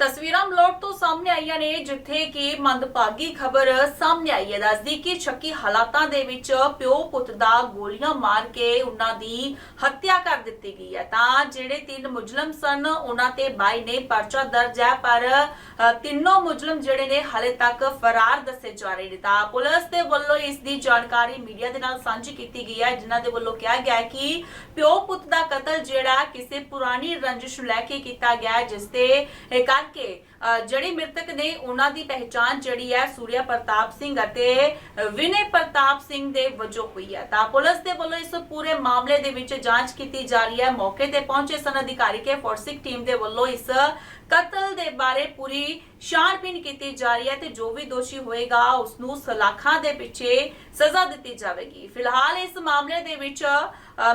ਤਸਵੀਰਾਂ ਮਲੋਟ ਤੋਂ ਸਾਹਮਣੇ ਆਈਆਂ ਨੇ, ਜਿੱਥੇ ਕਿ ਮੰਦਭਾਗੀ ਖਬਰ ਸਾਹਮਣੇ ਆਈ ਹੈ। ਦੱਸਦੀ ਕਿ ਸ਼ੱਕੀ ਹਾਲਾਤਾਂ ਦੇ ਵਿੱਚ ਪਿਓ ਪੁੱਤ ਦਾ ਗੋਲੀਆਂ ਮਾਰ ਕੇ ਉਹਨਾਂ ਦੀ ਹੱਤਿਆ ਕਰ ਦਿੱਤੀ ਗਈ ਹੈ। ਤਾਂ ਜਿਹੜੇ ਤਿੰਨ ਮੁਜਲਮ ਸਨ, ਉਹਨਾਂ ਤੇ ਬਾਈ ਨੇ ਪਰਚਾ ਦਰਜ ਹੈ, ਪਰ ਤਿੰਨੋਂ ਮੁਜਲਮ ਜਿਹੜੇ ਨੇ ਹਾਲੇ ਤੱਕ ਫਰਾਰ ਦੱਸੇ ਜਾ ਰਹੇ ਨੇ। ਤਾਂ ਪੁਲਿਸ ਦੇ ਵੱਲੋਂ ਇਸ ਦੀ ਜਾਣਕਾਰੀ ਮੀਡੀਆ ਦੇ ਨਾਲ ਸਾਂਝੀ ਕੀਤੀ ਗਈ ਹੈ, ਜਿਨ੍ਹਾਂ ਦੇ ਵੱਲੋਂ ਕਿਹਾ ਗਿਆ ਹੈ ਕਿ ਪਿਓ ਪੁੱਤ ਦਾ ਕਤਲ ਜਿਹੜਾ ਕਿਸੇ ਪੁਰਾਣੀ ਰੰਜਿਸ਼ ਨੂੰ ਲੈ ਕੇ ਕੀਤਾ ਗਿਆ ਜਿਸ ਤੇ ਇਹ ਕਰਕੇ ਅ, ਜਿਹੜੇ ਮ੍ਰਿਤਕ ਨੇ ਉਹਨਾਂ ਦੀ ਪਹਿਚਾਣ ਜਿਹੜੀ ਹੈ ਸੂਰਿਆ ਪ੍ਰਤਾਪ ਸਿੰਘ ਅਤੇ ਵਿਨੇ ਪ੍ਰਤਾਪ ਸਿੰਘ ਦੇ ਵਜੋਂ ਹੋਈ ਹੈ। ਤਾਂ ਪੁਲਿਸ ਦੇ ਵੱਲੋਂ ਇਸ ਪੂਰੇ ਮਾਮਲੇ ਦੇ ਵਿੱਚ ਜਾਂਚ ਕੀਤੀ ਜਾ ਰਹੀ ਹੈ। ਮੌਕੇ ਤੇ ਪਹੁੰਚੇ ਸਨ ਅਧਿਕਾਰੀ ਕੇ ਫੋਰਸਿਕ ਟੀਮ ਦੇ ਵੱਲੋਂ ਇਸ ਕਤਲ ਦੇ ਬਾਰੇ ਪੂਰੀ ਛਾਣਬੀਣ ਕੀਤੀ ਜਾ ਰਹੀ ਹੈ ਤੇ ਜੋ ਵੀ ਦੋਸ਼ੀ ਹੋਏਗਾ ਉਸ ਨੂੰ ਸਲਾਖਾਂ ਦੇ ਪਿੱਛੇ ਸਜ਼ਾ ਦਿੱਤੀ ਜਾਵੇਗੀ। ਫਿਲਹਾਲ ਇਸ ਮਾਮਲੇ ਦੇ ਵਿੱਚ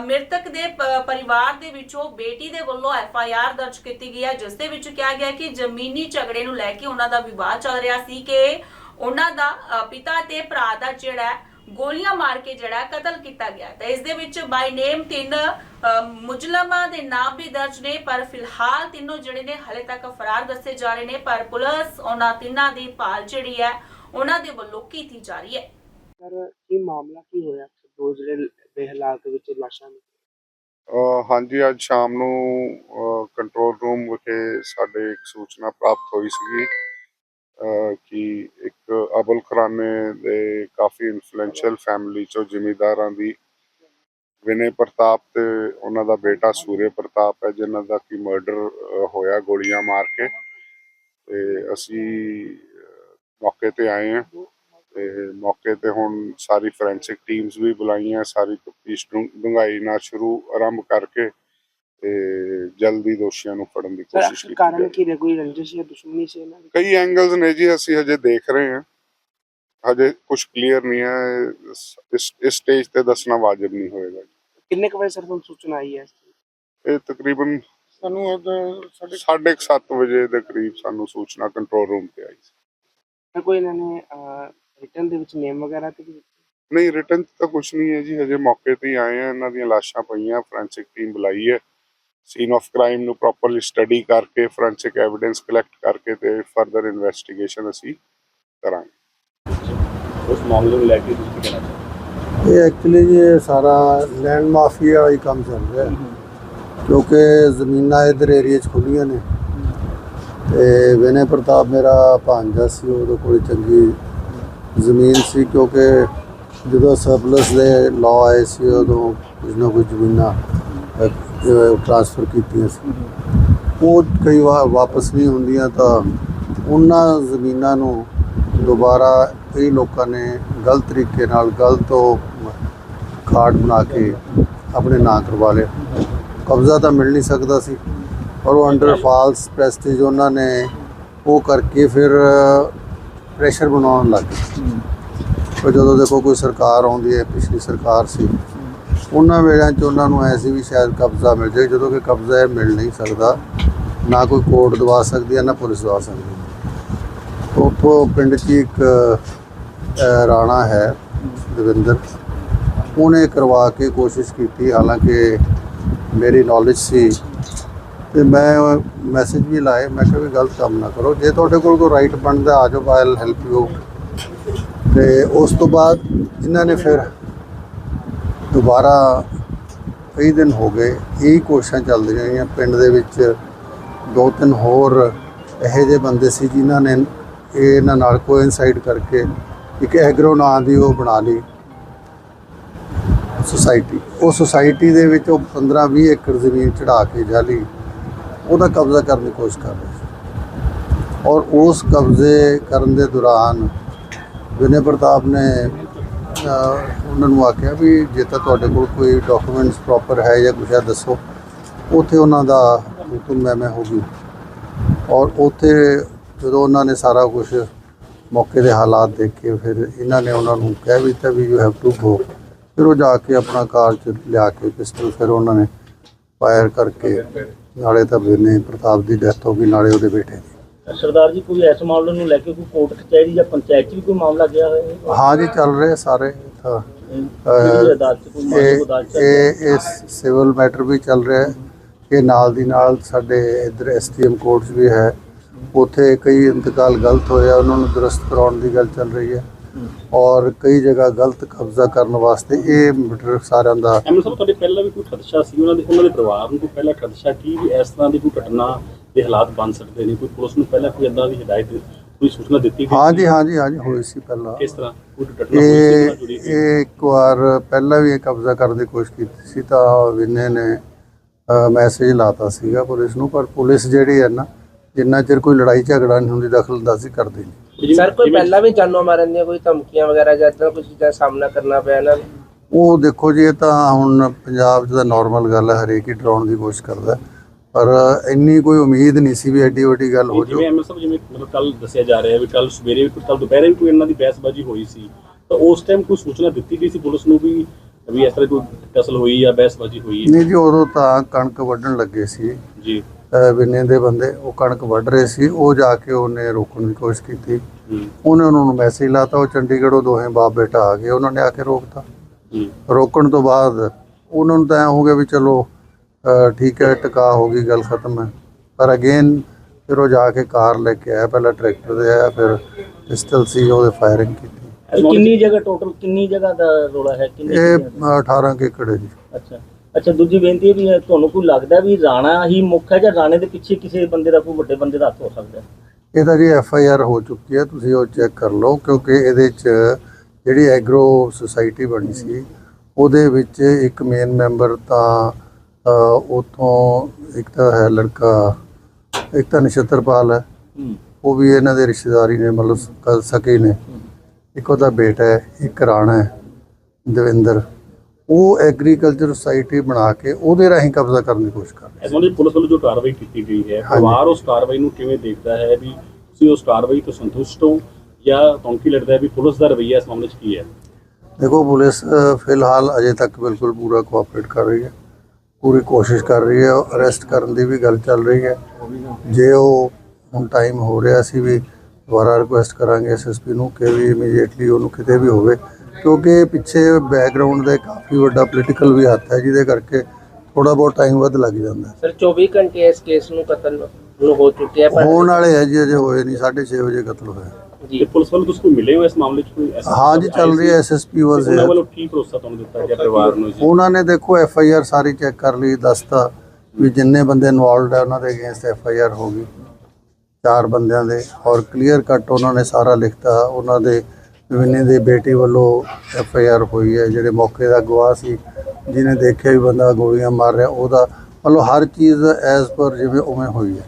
ਮ੍ਰਿਤਕ ਦੇ ਪਰਿਵਾਰ ਦੇ ਵਿੱਚੋਂ ਬੇਟੀ ਦੇ ਵੱਲੋਂ ਐਫ ਆਈ ਆਰ ਦਰਜ ਕੀਤੀ ਗਈ ਹੈ, ਜਿਸ ਦੇ ਵਿੱਚ ਕਿਹਾ ਗਿਆ ਕਿ ਜ਼ਮੀਨੀ ਝਗੜੇ ਨੂੰ ਲੈ ਕੇ ਉਹਨਾਂ ਦਾ ਵਿਵਾਦ ਚੱਲ ਰਿਹਾ ਸੀ ਕਿ ਉਹਨਾਂ ਦਾ ਪਿਤਾ ਤੇ ਭਰਾ ਦਾ ਜਿਹੜਾ ਗੋਲੀਆਂ ਮਾਰ ਕੇ ਜਿਹੜਾ ਕਤਲ ਕੀਤਾ ਗਿਆ। ਤਾਂ ਇਸ ਦੇ ਵਿੱਚ ਬਾਈ ਨੇਮ ਤਿੰਨ ਮੁਜਲਮਾਂ ਦੇ ਨਾਮ ਵੀ ਦਰਜ ਨੇ, ਪਰ ਫਿਲਹਾਲ ਤਿੰਨੋਂ ਜਿਹੜੇ ਨੇ ਹਲੇ ਤੱਕ ਫਰਾਰ ਦੱਸੇ ਜਾ ਰਹੇ ਨੇ, ਪਰ ਪੁਲਿਸ ਉਹਨਾਂ ਤਿੰਨਾਂ ਦੀ ਭਾਲ ਜਿਹੜੀ ਹੈ, ਉਹਨਾਂ ਦੇ ਵੱਲੋਂ ਕੀਤੀ ਜਾ ਰਹੀ ਹੈ। ਸਰ ਕੀ ਮਾਮਲਾ ਕੀ ਹੋਇਆ? ਦੋ ਜਿਹੜੇ ਦੇ ਵਿੱਚ ਲਾਸ਼ਾਂ ਨੇ ਹਾਂਜੀ, ਅੱਜ ਸ਼ਾਮ ਨੂੰ ਕੰਟਰੋਲ ਰੂਮ ਵਿਖੇ ਸਾਡੇ ਇੱਕ ਸੂਚਨਾ ਪ੍ਰਾਪਤ ਹੋਈ ਸੀਗੀ ਕਿ ਇੱਕ ਅਬਲ ਖਰਾਨੇ ਦੇ ਕਾਫੀ ਇਨਫਲੂਐਂਸ਼ੀਅਲ ਫੈਮਿਲੀ ਚੋਂ ਜ਼ਿਮੀਦਾਰਾਂ ਦੀ ਵਿਨੇ ਪ੍ਰਤਾਪ ਤੇ ਉਹਨਾਂ ਦਾ ਬੇਟਾ ਸੂਰਯ ਪ੍ਰਤਾਪ ਹੈ, ਜਿਨ੍ਹਾਂ ਦਾ ਕੀ ਮਰਡਰ ਹੋਇਆ ਗੋਲੀਆਂ ਮਾਰ ਕੇ। ਤੇ ਅਸੀਂ ਮੌਕੇ ਤੇ ਆਏ ਹਾਂ। ਤੇ ਮੌਕੇ ਤੇ ਹੁਣ ਸਾਰੀ ਫੋਰੈਂਸਿਕ ਟੀਮਸ ਵੀ ਬੁਲਾਈਆਂ ਸਾਰੀ ਤਫਤੀਸ਼ ਡੂੰਘਾਈ ਨਾਲ ਸ਼ੁਰੂ ਆਰੰਭ ਕਰਕੇ ਤੇ ਜਲਦੀ ਦੋਸ਼ੀਆਂ ਨੂੰ ਫੜਨ ਦੀ ਕੋਸ਼ਿਸ਼ ਕੀਤੀ ਕਾਰਨ ਕੀ ਰਿਹਾ ਕੋਈ ਰੰਜਿਸ਼ ਜਾਂ ਦੁਸ਼ਮਣੀ ਸੀ ਇਹਨਾਂ ਦੀ? ਕਈ ਐਂਗਲਸ ਨੇ ਜੀ ਅਸੀਂ ਹਜੇ ਦੇਖ ਰਹੇ ਹਾਂ। ਹਜੇ ਕੁਝ ਕਲੀਅਰ ਨਹੀਂ ਹੈ ਇਸ ਇਸ ਸਟੇਜ ਤੇ ਦੱਸਣਾ ਵਾਜਬ ਨਹੀਂ ਹੋਏਗਾ। ਕਿੰਨੇ ਕੁ ਵਜੇ ਸਰ ਤੁਹਾਨੂੰ ਸੂਚਨਾ ਆਈ ਹੈ ਇਹ ਤਕਰੀਬਨ ਸਾਨੂੰ ਅੱਜ ਸਾਢੇ ਕੁ ਸੱਤ ਵਜੇ ਦੇ ਕਰੀਬ ਸਾਨੂੰ ਸੂਚਨਾ ਕੰਟਰੋਲ ਰੂਮ ਤੇ ਆਈ ਸੀ। ਕੋਈ ਇਹਨਾਂ ਨੇ ਰਿਟਰਨ ਦੇ ਵਿੱਚ ਨੇਮ ਵਗੈਰਾ ਤੇ ਵੀ? ਨਹੀਂ ਰਿਟਰਨ ਤਾਂ ਕੁਝ ਨਹੀਂ ਹੈ ਜੀ ਹਜੇ ਮੌਕੇ ਤੇ ਹੀ ਆਏ ਆ ਇਹਨਾਂ ਦੀਆਂ ਲਾਸ਼ਾਂ ਪਈਆਂ ਫੋਰੈਂਸਿਕ ਟੀਮ ਬੁਲਾਈ ਹੈ ਸੀਨ ਆਫ ਕ੍ਰਾਈਮ ਨੂੰ ਪ੍ਰੋਪਰਲੀ ਸਟੱਡੀ ਕਰਕੇ ਫੋਰੈਂਸਿਕ ਐਵੀਡੈਂਸ ਕਲੈਕਟ ਕਰਕੇ ਤੇ ਫਰਦਰ ਇਨਵੈਸਟੀਗੇਸ਼ਨ ਅਸੀਂ ਕਰਾਂਗੇ ਉਸ ਮਾਮਲੇ ਨੂੰ ਲੈ ਕੇ ਤੁਸੀਂ ਕੀ ਕਹਿਣਾ ਚਾਹੁੰਦੇ ਇਹ ਐਕਚੁਅਲੀ ਜੀ ਇਹ ਸਾਰਾ ਲੈਂਡ ਮਾਫੀਆ ਵਾਲਾ ਹੀ ਕੰਮ ਚੱਲ ਰਿਹਾ ਹੈ। ਕਿਉਂਕਿ ਜ਼ਮੀਨਾਂ ਇਧਰ ਏਰੀਆ 'ਚ ਖੁੱਲੀਆਂ ਨੇ ਤੇ ਵਿਨੇ ਪ੍ਰਤਾਪ ਮੇਰਾ ਭਾਂਜਾ ਸੀ ਉਹਦੇ ਕੋਲ ਚੰਗੀ ਜ਼ਮੀਨ ਸੀ ਕਿਉਂਕਿ ਜਦੋਂ ਸਰਪਲਸ ਦੇ ਲਾਅ ਆਏ ਸੀ ਉਦੋਂ ਕੁਝ ਨਾ ਕੁਝ ਜ਼ਮੀਨਾਂ ਟ੍ਰਾਂਸਫਰ ਕੀਤੀਆਂ ਸੀ। ਉਹ ਕਈ ਵਾਰ ਵਾਪਸ ਨਹੀਂ ਹੁੰਦੀਆਂ ਤਾਂ ਉਹਨਾਂ ਜ਼ਮੀਨਾਂ ਨੂੰ ਦੁਬਾਰਾ ਕਈ ਲੋਕਾਂ ਨੇ ਗਲਤ ਤਰੀਕੇ ਨਾਲ ਗਲਤ ਉਹ ਕਾਰਡ ਬਣਾ ਕੇ ਆਪਣੇ ਨਾਂ ਕਰਵਾ ਲਿਆ। ਕਬਜ਼ਾ ਤਾਂ ਮਿਲ ਨਹੀਂ ਸਕਦਾ ਸੀ। ਔਰ ਉਹ ਅੰਡਰ ਫਾਲਸ ਪ੍ਰੈਸਟੀਜ ਉਹਨਾਂ ਨੇ ਉਹ ਕਰਕੇ ਫਿਰ ਪ੍ਰੈਸ਼ਰ ਬਣਾਉਣ ਲੱਗ ਗਏ। ਪਰ ਜਦੋਂ ਦੇਖੋ ਕੋਈ ਸਰਕਾਰ ਆਉਂਦੀ ਹੈ, ਪਿਛਲੀ ਸਰਕਾਰ ਸੀ, ਉਹਨਾਂ ਵੇਲਿਆਂ 'ਚ ਉਹਨਾਂ ਨੂੰ ਐਸੀ ਵੀ ਸ਼ਾਇਦ ਕਬਜ਼ਾ ਮਿਲ ਜਾਏ, ਜਦੋਂ ਕਿ ਕਬਜ਼ਾ ਇਹ ਮਿਲ ਨਹੀਂ ਸਕਦਾ। ਨਾ ਕੋਈ ਕੋਰਟ ਦਵਾ ਸਕਦੀ ਹੈ, ਨਾ ਪੁਲਿਸ ਦਵਾ ਸਕਦੀ ਹੈ। ਉੱਥੋਂ ਪਿੰਡ 'ਚ ਹੀ ਇੱਕ ਰਾਣਾ ਹੈ, ਦਵਿੰਦਰ। ਉਹਨੇ ਕਰਵਾ ਕੇ ਕੋਸ਼ਿਸ਼ ਕੀਤੀ, ਹਾਲਾਂਕਿ ਮੇਰੀ ਨੌਲੇਜ ਸੀ ਤੇ ਮੈਂ ਮੈਸੇਜ ਵੀ ਲਾਏ, ਮੈਂ ਕਿਹਾ ਵੀ ਗਲਤ ਕੰਮ ਨਾ ਕਰੋ। ਜੇ ਤੁਹਾਡੇ ਕੋਲ ਕੋਈ ਰਾਈਟ ਬਣਦਾ, ਆ ਜਾਓ ਆਈਲ ਹੈਲਪ ਯੂ ਤੇ ਉਸ ਤੋਂ ਬਾਅਦ ਇਹਨਾਂ ਨੇ ਫਿਰ ਦੁਬਾਰਾ ਕਈ ਦਿਨ ਹੋ ਗਏ, ਇਹ ਕੋਸ਼ਿਸ਼ਾਂ ਚੱਲਦੀਆਂ ਰਹੀਆਂ। ਪਿੰਡ ਦੇ ਵਿੱਚ ਦੋ ਤਿੰਨ ਹੋਰ ਇਹੋ ਜਿਹੇ ਬੰਦੇ ਸੀ ਜਿਨ੍ਹਾਂ ਨੇ ਇਹ ਇਹਨਾਂ ਨਾਲ ਕੋਇਨਸਾਈਡ ਕਰਕੇ ਇੱਕ ਐਗਰੋ ਨਾਂ ਦੀ ਉਹ ਬਣਾ ਲਈ। ਸੁਸਾਇਟੀ ਉਹ ਸੁਸਾਇਟੀ ਦੇ ਵਿੱਚ ਉਹ 15-20 ਏਕੜ ਜ਼ਮੀਨ ਚੜਾ ਕੇ ਜਾਲੀ ਉਹਦਾ ਕਬਜ਼ਾ ਕਰਨ ਦੀ ਕੋਸ਼ਿਸ਼ ਕਰ ਰਹੇ ਸੀ। ਔਰ ਉਸ ਕਬਜ਼ੇ ਕਰਨ ਦੇ ਦੌਰਾਨ ਵਿਨੇ ਪ੍ਰਤਾਪ ਨੇ ਉਹਨਾਂ ਨੂੰ ਆਖਿਆ ਵੀ ਜੇ ਤਾਂ ਤੁਹਾਡੇ ਕੋਲ ਕੋਈ ਡਾਕੂਮੈਂਟਸ ਪ੍ਰੋਪਰ ਹੈ ਜਾਂ ਕੁਛ ਹੈ, ਦੱਸੋ। ਉੱਥੇ ਉਹਨਾਂ ਦਾ ਹੁਕਮ ਮੈਂ ਮੈਂ ਹੋ ਗਈ। ਔਰ ਉੱਥੇ ਜਦੋਂ ਉਹਨਾਂ ਨੇ ਸਾਰਾ ਕੁਝ ਮੌਕੇ ਦੇ ਹਾਲਾਤ ਦੇਖ ਕੇ ਫਿਰ ਇਹਨਾਂ ਨੇ ਉਹਨਾਂ ਨੂੰ ਕਹਿ ਵੀ ਦਿੱਤਾ ਵੀ ਯੂ ਹੈਵ ਟੂ ਗੋ ਫਿਰ ਉਹ ਜਾ ਕੇ ਆਪਣਾ ਕਾਰ ਚ ਲਿਆ ਕੇ ਪਿਸਟਲ ਫਿਰ ਉਹਨਾਂ ਨੇ ਫਾਇਰ ਕਰਕੇ ਨਾਲੇ ਤਾਂ ਵਿਨੇ ਪ੍ਰਤਾਪ ਦੀ ਡੈਥ ਹੋ ਗਈ ਨਾਲੇ ਉਹਦੇ ਬੇਟੇ ਦੀ। ਸਰਦਾਰ ਜੀ ਕੋਈ ਇਸ ਮਾਮਲੇ ਨੂੰ ਲੈ ਕੇ ਕੋਈ ਕੋਰਟ ਕਚਹਿਰੀ ਜਾਂ ਪੰਚਾਇਤ 'ਚ ਵੀ ਕੋਈ ਮਾਮਲਾ ਗਿਆ ਹੋਇਆ? ਹੈ ਹਾਂ ਜੀ ਚੱਲ ਰਹੇ ਸਾਰੇ ਤਾਂ ਕਿਹੜੀ ਅਦਾਲਤ 'ਚ ਕੋਈ ਮਾਮਲਾ ਇਹ ਅਦਾਲਤ 'ਚ ਇਹ ਇਹ ਸਿਵਲ ਮੈਟਰ ਵੀ ਚੱਲ ਰਿਹਾ ਹੈ। ਇਹ ਨਾਲ ਦੀ ਨਾਲ ਸਾਡੇ ਇਧਰ ਐਸਟੀਐਮ ਕੋਰਟਸ ਵੀ ਹੈ। ਉੱਥੇ ਕਈ ਇੰਤਕਾਲ ਗਲਤ ਹੋਇਆ ਉਹਨਾਂ ਨੂੰ ਦਰਸਤ ਕਰਾਉਣ ਦੀ ਗੱਲ ਚੱਲ ਰਹੀ ਹੈ। ਔਰ ਕਈ ਜਗ੍ਹਾ ਗਲਤ ਕਬਜ਼ਾ ਕਰਨ ਵਾਸਤੇ ਇਹ ਮੈਟਰ ਸਾਰਿਆਂ ਦਾ ਐਮਐਲ ਸਾਹਿਬ ਤੁਹਾਡੇ ਪਹਿਲਾਂ ਵੀ ਕੋਈ ਖਦਸ਼ਾ ਸੀ? ਉਹਨਾਂ ਦੇ ਉਹਨਾਂ ਦੇ ਪਰਿਵਾਰ ਨੂੰ ਕੋਈ ਪਹਿਲਾਂ ਖਦਸ਼ਾ ਕੀ ਵੀ ਇਸ ਤਰ੍ਹਾਂ ਦੀ ਕੋਈ ਘਟਨਾ ਦੇ ਹਾਲਾਤ ਬਣ ਸਕਦੇ ਨੇ? ਕੋਈ ਪੁਲਿਸ ਨੂੰ ਪਹਿਲਾਂ ਕੋਈ ਏਦਾਂ ਦੀ ਹਦਾਇਤ ਕੋਈ ਸੂਚਨਾ ਦਿੱਤੀ ਗਈ ਹਾਂਜੀ ਸੀ? ਹਾਂਜੀ ਹਾਂਜੀ ਹੋਈ ਸੀ ਪਹਿਲਾਂ। ਕਿਸ ਤਰ੍ਹਾਂ? ਕੋਈ ਘਟਨਾ ਹੋਈ ਸੀ ਇਹ ਇੱਕ ਵਾਰ ਪਹਿਲਾਂ ਵੀ ਇਹ ਕਬਜ਼ਾ ਕਰਨ ਦੀ ਕੋਸ਼ਿਸ਼ ਕੀਤੀ ਸੀ ਤਾਂ ਵਿਨੇ ਨੇ ਮੈਸੇਜ ਲਾਤਾ ਸੀਗਾ ਪੁਲਿਸ ਨੂੰ ਪਰ ਪੁਲਿਸ ਜਿਹੜੀ ਹੈ ਨਾ ਜਿੰਨਾ ਚਿਰ ਕੋਈ ਲੜਾਈ ਝਗੜਾ ਨਹੀਂ ਹੁੰਦੀ ਦਖਲਅੰਦਾਜ਼ੀ ਕਰਦੀ ਨਹੀਂ। ਸਰ ਕੋਈ ਜਿਵੇਂ- ਪਹਿਲਾਂ ਵੀ ਜਾਨੋਂ ਮਾਰਨ ਦੀਆਂ ਕੋਈ ਧਮਕੀਆਂ ਵਗੈਰਾ ਜਾਂ ਇਦਾਂ ਕੁਝ ਦਾ ਸਾਹਮਣਾ ਕਰਨਾ ਪਿਆ ਇਹਨਾਂ ਨੂੰ? ਉਹ ਦੇਖੋ ਜੀ ਇਹ ਤਾਂ ਹੁਣ ਪੰਜਾਬ 'ਚ ਤਾਂ ਨਾਰਮਲ ਗੱਲ ਹੈ ਹਰੇਕ ਹੀ ਡਰਾਉਣ ਦੀ ਕੋਸ਼ਿਸ਼ ਕਰਦਾ। ਪਰ ਇੰਨੀ ਕੋਈ ਉਮੀਦ ਨਹੀਂ ਸੀ ਵੀ ਐਡੀ ਵੱਡੀ ਗੱਲ ਹੋ ਜਿਵੇਂ ਜਾਊ। ਐਮਐਲ ਸਾਹਿਬ ਜਿਵੇਂ ਮਤਲਬ ਕੱਲ ਦੱਸਿਆ ਜਾ ਰਿਹਾ ਹੈ ਵੀ ਕੱਲ ਸਵੇਰੇ ਵੀ ਕੱਲ ਦੁਪਹਿਰੇ ਵੀ ਕੋਈ ਇਹਨਾਂ ਦੀ ਬਹਿਸਬਾਜ਼ੀ ਹੋਈ ਸੀ। ਤਾਂ ਉਸ ਟਾਈਮ ਕੋਈ ਸੂਚਨਾ ਦਿੱਤੀ ਗਈ ਸੀ ਪੁਲਿਸ ਨੂੰ ਵੀ ਵੀ ਇਸ ਤਰ੍ਹਾਂ ਕੋਈ ਕਸਲ ਹੋਈ ਜਾਂ ਬਹਿਸਬਾਜ਼ੀ ਹੋਈ ਹੈ? ਨਹੀਂ ਜੀ ਉਦੋਂ ਤਾਂ ਕਣਕ ਵੱਢਣ ਲੱਗੇ ਸੀ। ਜੀ। ਵਿਨੇ ਦੇ ਬੰਦੇ ਉਹ ਕਣਕ ਵੱਢ ਰਹੇ ਸੀ ਉਹ ਜਾ ਕੇ ਉਹਨੇ ਰੋਕਣ ਦੀ ਕੋਸ਼ਿਸ਼ ਕੀਤੀ। ਉਹਨੇ ਉਹਨਾਂ ਨੂੰ ਮੈਸੇਜ ਲਾਤਾ ਉਹ ਚੰਡੀਗੜ੍ਹੋਂ ਦੋਹੇ ਬਾਪ ਬੇਟਾ ਆ ਗਏ ਉਹਨਾਂ ਨੇ ਆ ਕੇ ਰੋਕਤਾ। ਰੋਕਣ ਤੋਂ ਬਾਅਦ ਉਹਨਾਂ ਨੂੰ ਤਾਂ ਹੋ ਗਿਆ ਵੀ ਚਲੋ ਠੀਕ ਹੈ ਟਿਕਾ ਹੋ ਗਈ ਗੱਲ ਖਤਮ ਹੈ। ਪਰ ਅਗੇਨ ਫਿਰ ਉਹ ਜਾ ਕੇ ਕਾਰ ਲੈ ਕੇ ਆਇਆ ਪਹਿਲਾਂ ਟਰੈਕਟਰ ਦੇ ਆਇਆ ਫਿਰ ਪਿਸਟਲ ਸੀ ਉਹਦੇ ਫਾਇਰਿੰਗ ਕੀਤੀ। ਕਿੰਨੀ ਜਗ੍ਹਾ ਟੋਟਲ ਕਿੰਨੀ ਜਗ੍ਹਾ ਦਾ ਰੋਲਾ ਹੈ? ਕਿੰਨੀ ਇਹ ਅਹ 18 ਕੁ ਏਕੜ ਹੈ ਜੀ। ਅੱਛਾ। ਅੱਛਾ ਦੂਜੀ ਬੇਨਤੀ ਇਹ ਵੀ ਹੈ ਤੁਹਾਨੂੰ ਕੋਈ ਲੱਗਦਾ ਵੀ ਰਾਣਾ ਹੀ ਮੁੱਖ ਹੈ ਜਾਂ ਰਾਣੇ ਦੇ ਪਿੱਛੇ ਕਿਸੇ ਬੰਦੇ ਦਾ ਕੋਈ ਵੱਡੇ ਬੰਦੇ ਦਾ ਹੱਥ ਹੋ ਸਕਦਾ ਹੈ? ਇਹ ਤਾਂ ਜੀ ਐਫ ਆਈ ਆਰ ਹੋ ਚੁੱਕੀ ਹੈ ਤੁਸੀਂ ਉਹ ਚੈੱਕ ਕਰ ਲਓ ਕਿਉਂਕਿ ਇਹਦੇ 'ਚ ਜਿਹੜੀ ਐਗਰੋ ਸੁਸਾਇਟੀ ਬਣੀ ਸੀ ਉਹਦੇ ਵਿੱਚ ਇੱਕ ਮੇਨ ਮੈਂਬਰ ਤਾਂ ਉਥੋਂ ਇੱਕ ਤਾਂ ਹੈ ਲੜਕਾ ਇੱਕ ਤਾਂ ਨਛੱਤਰਪਾਲ ਹੈ। ਉਹ ਵੀ ਇਹਨਾਂ ਦੇ ਰਿਸ਼ਤੇਦਾਰੀ ਨੇ ਮਤਲਬ ਸਕੇ ਨੇ। ਇੱਕ ਉਹਦਾ ਬੇਟਾ ਹੈ ਇੱਕ ਰਾਣਾ ਹੈ ਦਵਿੰਦਰ। ਉਹ ਐਗਰੀਕਲਚਰ ਸੁਸਾਇਟੀ ਬਣਾ ਕੇ ਉਹਦੇ ਰਾਹੀਂ ਕਬਜ਼ਾ ਕਰਨ ਦੀ ਕੋਸ਼ਿਸ਼ ਕਰ ਰਹੇ 'ਚ ਪੁਲਿਸ ਵੱਲੋਂ ਜੋ ਕਾਰਵਾਈ ਕੀਤੀ ਗਈ ਹੈ। ਪਰਿਵਾਰ ਉਸ ਕਾਰਵਾਈ ਨੂੰ ਕਿਵੇਂ ਦੇਖਦਾ ਹੈ ਵੀ ਤੁਸੀਂ ਉਸ ਕਾਰਵਾਈ ਤੋਂ ਸੰਤੁਸ਼ਟ ਹੋ ਜਾਂ ਤੁਹਾਨੂੰ ਕੀ ਲੱਗਦਾ ਹੈ ਵੀ ਪੁਲਿਸ ਦਾ ਰਵੱਈਆ ਇਸ ਮਾਮਲੇ 'ਚ ਕੀ ਹੈ? ਦੇਖੋ ਪੁਲਿਸ ਫਿਲਹਾਲ ਅਜੇ ਤੱਕ ਬਿਲਕੁਲ ਪੂਰਾ ਕੋਆਪਰੇਟ ਕਰ ਰਹੀ ਹੈ। ਪੂਰੀ ਕੋਸ਼ਿਸ਼ ਕਰ ਰਹੀ ਹੈ। ਅਰੈਸਟ ਕਰਨ ਦੀ ਵੀ ਗੱਲ ਚੱਲ ਰਹੀ ਹੈ। ਜੇ ਉਹ ਹੁਣ ਟਾਈਮ ਹੋ ਰਿਹਾ ਸੀ ਵੀ ਦੁਬਾਰਾ ਰਿਕੁਐਸਟ ਕਰਾਂਗੇ ਐਸਐਸਪੀ ਨੂੰ ਕਿ ਵੀ ਇਮੀਡੀਏਟਲੀ ਉਹਨੂੰ ਕਿਤੇ ਵੀ ਹੋਵੇ ਕਿਉਂਕਿ ਪਿੱਛੇ ਬੈਕਗ੍ਰਾਉਂਡ ਦੇ ਕਾਫੀ ਵੱਡਾ ਪੋਲੀਟੀਕਲ ਵੀ ਹੱਥ ਹੈ ਜਿਹਦੇ ਕਰਕੇ ਥੋੜਾ ਬਹੁਤ ਟਾਈਮ ਵੱਧ ਲੱਗ ਜਾਂਦਾ। ਸਰ 24 ਘੰਟੇ ਇਸ ਕੇਸ ਨੂੰ ਕਤਲ ਨੂੰ ਹੋ ਚੁੱਕਿਆ ਪਰ ਹੋਣ ਵਾਲੇ ਹੈ ਜੀ ਅਜੇ ਹੋਏ ਨਹੀਂ 6:30 ਵਜੇ ਕਤਲ ਹੋਇਆ। ਜੀ। ਪੁਲਿਸ ਵੱਲੋਂ ਤੁਸੀਂ ਮਿਲੇ ਹੋ ਇਸ ਮਾਮਲੇ 'ਚ ਕੋਈ ਐਸਾ ਹਾਂ ਜੀ ਚੱਲ ਰਹੀ ਹੈ ਐਸਐਸਪੀ ਵਾਸ ਉਹਨਾਂ ਵੱਲੋਂ ਕੀ ਭਰੋਸਾ ਤੁਹਾਨੂੰ ਦਿੱਤਾ ਗਿਆ ਪਰਿਵਾਰ ਨੂੰ ਜੀ? ਉਹਨਾਂ ਨੇ ਦੇਖੋ ਐਫ ਆਈ ਆਰ ਸਾਰੀ ਚੈੱਕ ਕਰ ਲਈ ਦੱਸਤਾ ਵੀ ਜਿੰਨੇ ਬੰਦੇ ਇਨਵੋਲਡ ਹੈ ਉਹਨਾਂ ਦੇ ਅਗੇਂਸਟ ਐਫ ਆਈ ਆਰ ਹੋ ਗਈ। ਚਾਰ ਬੰਦਿਆਂ ਦੇ ਔਰ ਕਲੀਅਰ ਕੱਟ ਉਹਨਾਂ ਨੇ ਸਾਰਾ ਲਿਖਤਾ ਉਹਨਾਂ ਦੇ ਵਿਨੇ ਦੇ ਬੇਟੀ ਵੱਲੋਂ ਐਫ ਆਈ ਆਰ ਹੋਈ ਹੈ ਜਿਹੜੇ ਮੌਕੇ ਦਾ ਗਵਾਹ ਸੀ ਜਿਹਨੇ ਦੇਖਿਆ ਵੀ ਬੰਦਾ ਗੋਲੀਆਂ ਮਾਰ ਰਿਹਾ ਉਹਦਾ ਮਤਲਬ ਹਰ ਚੀਜ਼ ਐਜ਼ ਪਰ ਜਿਵੇਂ ਉਵੇਂ ਹੋਈ ਹੈ।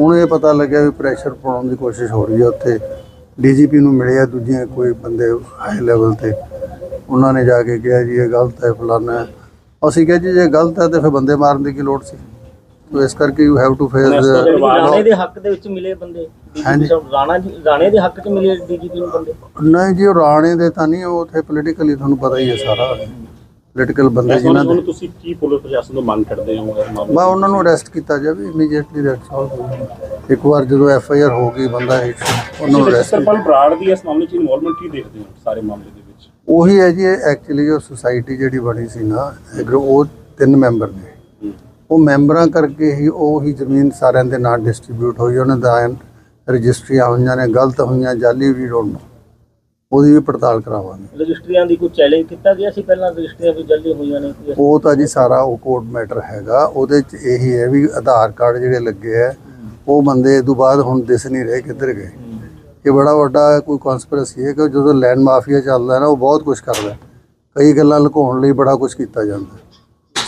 ਹੁਣ ਇਹ ਪਤਾ ਲੱਗਿਆ ਵੀ ਪ੍ਰੈਸ਼ਰ ਪਾਉਣ ਦੀ ਕੋਸ਼ਿਸ਼ ਹੋ ਰਹੀ ਹੈ ਉੱਥੇ। ਡੀਜੀਪੀ ਨੂੰ ਮਿਲੇ ਆ ਦੂਜੀਆਂ ਕੋਈ ਬੰਦੇ ਹਾਈ ਲੈਵਲ ਤੇ। ਉਹਨਾਂ ਨੇ ਜਾ ਕੇ ਕਿਹਾ ਜੀ ਇਹ ਗਲਤ ਹੈ ਫਲਾਨਾ ਹੈ। ਅਸੀਂ ਕਿਹਾ ਜੀ ਜੇ ਗਲਤ ਹੈ ਤੇ ਫਿਰ ਬੰਦੇ ਮਾਰਨ ਦੀ ਕੀ ਲੋੜ ਸੀ? ਤੋ ਇਸ ਕਰਕੇ ਯੂ ਹੈਵ ਟੂ ਫੇਸ ਦੇ ਹੱਕ ਦੇ ਵਿੱਚ ਮਿਲੇ ਬੰਦੇ। ਹਾਂਜੀ। ਸਾਹਿਬ, ਰਾਣਾ ਜੀ ਰਾਣੇ ਦੇ ਹੱਕ 'ਚ ਮਿਲੇ ਡੀਜੀਪੀ ਨੂੰ ਬੰਦੇ ਨਹੀਂ ਜੀ ਉਹ ਰਾਣੇ ਦੇ ਤਾਂ ਨਹੀਂ ਉਹ ਉੱਥੇ ਪੋਲੀਟੀਕਲੀ ਤੁਹਾਨੂੰ ਪਤਾ ਹੀ ਹੈ ਸਾਰਾ ਪੋਲੀਟੀਕਲ ਬੰਦੇ ਜਿਨ੍ਹਾਂ ਦੇ ਤੁਸੀਂ ਕੀ ਪੁਲਿਸ ਪ੍ਰਸ਼ਾਸਨ ਤੋਂ ਮੰਗ ਕਰਦੇ ਹੋ ਇਸ ਮਾਮਲੇ 'ਚ? ਮੈਂ ਉਹਨਾਂ ਨੂੰ ਅਰੈਸਟ ਕੀਤਾ ਜਾਵੇ ਇਮੀਡੀਏਟਲੀ ਦੈਟਸ ਆਲ ਇੱਕ ਵਾਰ ਜਦੋਂ ਐਫ ਆਈ ਆਰ ਹੋ ਗਈ ਬੰਦਾ hit, ਉਹਨੂੰ ਤੁਸੀਂ ਅਰੈਸਟ ਸਰਪੰਚ ਬਰਾੜ ਦੀ ਇਸ ਮਾਮਲੇ 'ਚ ਇਨਵੋਲਵਮੈਂਟ ਕੀ ਦੇਖਦੇ ਹੋ ਸਾਰੇ ਮਾਮਲੇ ਦੇ ਵਿੱਚ ਉਹੀ ਹੈ ਜੀ ਐਕਚੁਅਲੀ ਉਹ ਸੁਸਾਇਟੀ ਜਿਹੜੀ ਬਣੀ ਸੀ ਨਾ ਐਗਰੋ ਉਹ ਤਿੰਨ ਮੈਂਬਰ ਨੇ। ਉਹ ਮੈਂਬਰਾਂ ਕਰਕੇ ਹੀ ਉਹ ਹੀ ਜ਼ਮੀਨ ਸਾਰਿਆਂ ਦੇ ਨਾਲ ਡਿਸਟ੍ਰੀਬਿਊਟ ਹੋਈ ਉਹਨਾਂ ਦਾ ਰਜਿਸਟਰੀਆਂ ਹੋਈਆਂ ਨੇ ਗਲਤ ਹੋਈਆਂ ਜਾਲੀ ਵੀ ਡੋਂਟ ਨੋ। ਉਹਦੀ ਵੀ ਪੜਤਾਲ ਕਰਾਵਾਂਗੇ। ਰਜਿਸਟਰੀਆਂ ਦੀ ਕੋਈ ਚੈਲੰਜ ਕੀਤਾ ਗਿਆ ਸੀ ਪਹਿਲਾਂ? ਰਜਿਸਟਰੀਆਂ ਵੀ ਜਲਦੀ ਹੋਈਆਂ ਨੇ। ਉਹ ਤਾਂ ਜੀ ਸਾਰਾ ਉਹ ਕੋਰਟ ਮੈਟਰ ਹੈਗਾ। ਉਹਦੇ ਚ ਇਹੀ ਹੈ ਵੀ ਆਧਾਰ ਕਾਰਡ ਜਿਹੜੇ ਲੱਗੇ ਆ ਉਹ ਬੰਦੇ ਤੋਂ ਬਾਅਦ ਹੁਣ ਦਿਸ ਨਹੀਂ ਰਹੇ ਕਿੱਧਰ ਗਏ। ਇਹ ਬੜਾ ਵੱਡਾ ਕੋਈ ਕਨਸਪੀਰੇਸੀ ਹੈ ਕਿ ਜਦੋਂ ਲੈਂਡ ਮਾਫੀਆ ਚੱਲਦਾ ਨਾ ਉਹ ਬਹੁਤ ਕੁਝ ਕਰਦਾ ਹੈ। ਕਈ ਗੱਲਾਂ ਲੁਕਾਉਣ ਲਈ ਬੜਾ ਕੁਝ ਕੀਤਾ ਜਾਂਦਾ।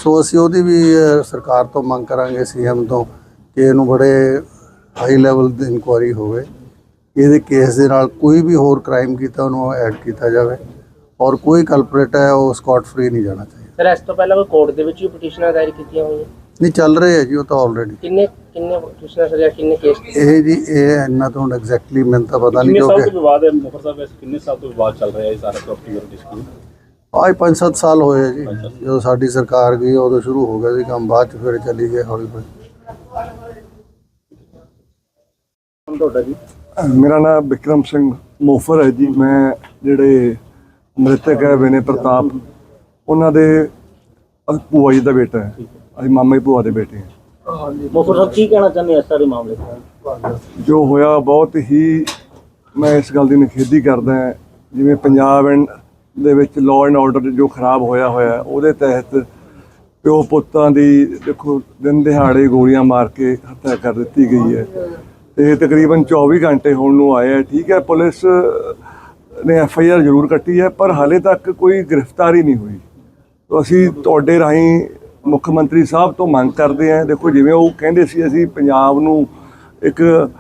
ਸੋ ਅਸੀਂ ਉਹਦੀ ਵੀ ਸਰਕਾਰ ਤੋਂ ਮੰਗ ਕਰਾਂਗੇ ਸੀਐਮ ਤੋਂ ਕਿ ਇਹਨੂੰ ਬੜੇ ਹਾਈ ਲੈਵਲ ਦੀ ਇਨਕੁਆਇਰੀ ਹੋਵੇ ਇਹਦੇ ਕੇਸ ਦੇ ਨਾਲ ਕੋਈ ਵੀ ਹੋਰ ਕ੍ਰਾਈਮ ਕੀਤਾ ਉਹਨੂੰ ਐਡ ਕੀਤਾ ਜਾਵੇ ਔਰ ਕੋਈ ਕਲਪਰੇਟ ਹੈ ਉਹ ਸਕਾਟ ਫ੍ਰੀ ਨਹੀਂ ਜਾਣਾ ਚਾਹੀਦਾ। ਸਰ ਇਸ ਤੋਂ ਪਹਿਲਾਂ ਕੋਈ ਕੋਰਟ ਦੇ ਵਿੱਚ ਵੀ ਪਟੀਸ਼ਨਾਂ ਦਾਇਰ ਕੀਤੀਆਂ ਹੋਈਆਂ? ਨਹੀਂ ਚੱਲ ਰਹੇ ਹੈ ਜੀ ਉਹ ਤਾਂ ਆਲਰੇਡੀ ਕਿੰਨੇ ਕਿੰਨੇ ਪਟੀਸ਼ਨਾਂ ਸਰ ਜਾਂ ਕਿੰਨੇ ਕੇਸ ਇਹ ਜੀ ਇਹ ਇੰਨਾ ਤੋਂ ਐਗਜ਼ੈਕਟਲੀ ਮੈਨੂੰ ਤਾਂ ਪਤਾ ਨਹੀਂ ਕਿੰਨੇ ਸਾਲ ਕਿਉਂਕਿ ਤੋਂ ਵਿਵਾਦ ਹੈ ਮੁਖਰ ਸਾਹਿਬ ਇਸ ਕਿੰਨੇ ਸਾਲ ਤੋਂ ਵਿਵਾਦ ਚੱਲ ਰਿਹਾ ਹੈ ਇਹ ਸਾਰਾ ਪ੍ਰਾਪਰਟੀ ਵਾਲਾ ਡਿਸਪਿਊਟ ਆਜ 5-7 ਸਾਲ ਹੋਏ ਜੀ। ਜਦੋਂ ਸਾਡੀ ਸਰਕਾਰ ਗਈ ਉਦੋਂ ਸ਼ੁਰੂ ਹੋ ਗਿਆ ਸੀ ਕੰਮ ਬਾਅਦ ਚ ਫਿਰ ਚੱਲੀ ਗਏ ਹੌਲੀ ਹੌਲੀ ਤੁਹਾਡਾ ਜੀ? ਮੇਰਾ ਨਾਮ ਵਿਕਰਮ ਸਿੰਘ ਮੋਫਰ ਹੈ ਜੀ। ਮੈਂ ਜਿਹੜੇ ਮ੍ਰਿਤਕ ਹੈ ਵਿਨੇ ਪ੍ਰਤਾਪ ਉਹਨਾਂ ਦੇ ਭੂਆ ਜੀ ਦਾ ਬੇਟਾ ਹੈ। ਅਸੀਂ ਮਾਮਾ ਜੀ ਭੂਆ ਦੇ ਬੇਟੇ ਹਾਂ। ਮੁਖਰ ਸਾਹਿਬ ਕੀ ਕਹਿਣਾ ਚਾਹੁੰਦੇ ਆ ਇਸ ਸਾਰੇ ਮਾਮਲੇ 'ਚ ਜੋ ਹੋਇਆ ਬਹੁਤ ਹੀ ਮੈਂ ਇਸ ਗੱਲ ਦੀ ਨਿਖੇਧੀ ਕਰਦਾ ਹਾਂ। ਜਿਵੇਂ ਪੰਜਾਬ ਐਂਡ ਦੇ ਵਿੱਚ ਲਾਅ ਐਂਡ ਆਰਡਰ ਜੋ ਖਰਾਬ ਹੋਇਆ ਹੋਇਆ ਹੈ, ਉਹਦੇ ਤਹਿਤ ਪਿਓ ਪੁੱਤਾਂ ਦੀ ਦੇਖੋ ਦਿਨ ਦਿਹਾੜੇ ਗੋਲੀਆਂ ਮਾਰ ਕੇ ਹੱਤਿਆ ਕਰ ਦਿੱਤੀ ਗਈ ਹੈ। ਤੇ ਤਕਰੀਬਨ 24 ਘੰਟੇ ਹੋਣ ਨੂੰ ਆਏ ਹੈ। ਠੀਕ ਹੈ, ਪੁਲਿਸ ਨੇ ਐਫ ਆਈ ਆਰ ਜ਼ਰੂਰ ਕੱਟੀ ਹੈ, ਪਰ ਹਾਲੇ ਤੱਕ ਕੋਈ ਗ੍ਰਿਫਤਾਰੀ ਨਹੀਂ ਹੋਈ। ਤੋ ਅਸੀਂ ਤੁਹਾਡੇ ਰਾਹੀਂ ਮੁੱਖ ਮੰਤਰੀ ਸਾਹਿਬ ਤੋਂ ਮੰਗ ਕਰਦੇ ਹਾਂ। ਦੇਖੋ, ਜਿਵੇਂ ਉਹ ਕਹਿੰਦੇ ਸੀ, ਅਸੀਂ ਪੰਜਾਬ ਨੂੰ ਇੱਕ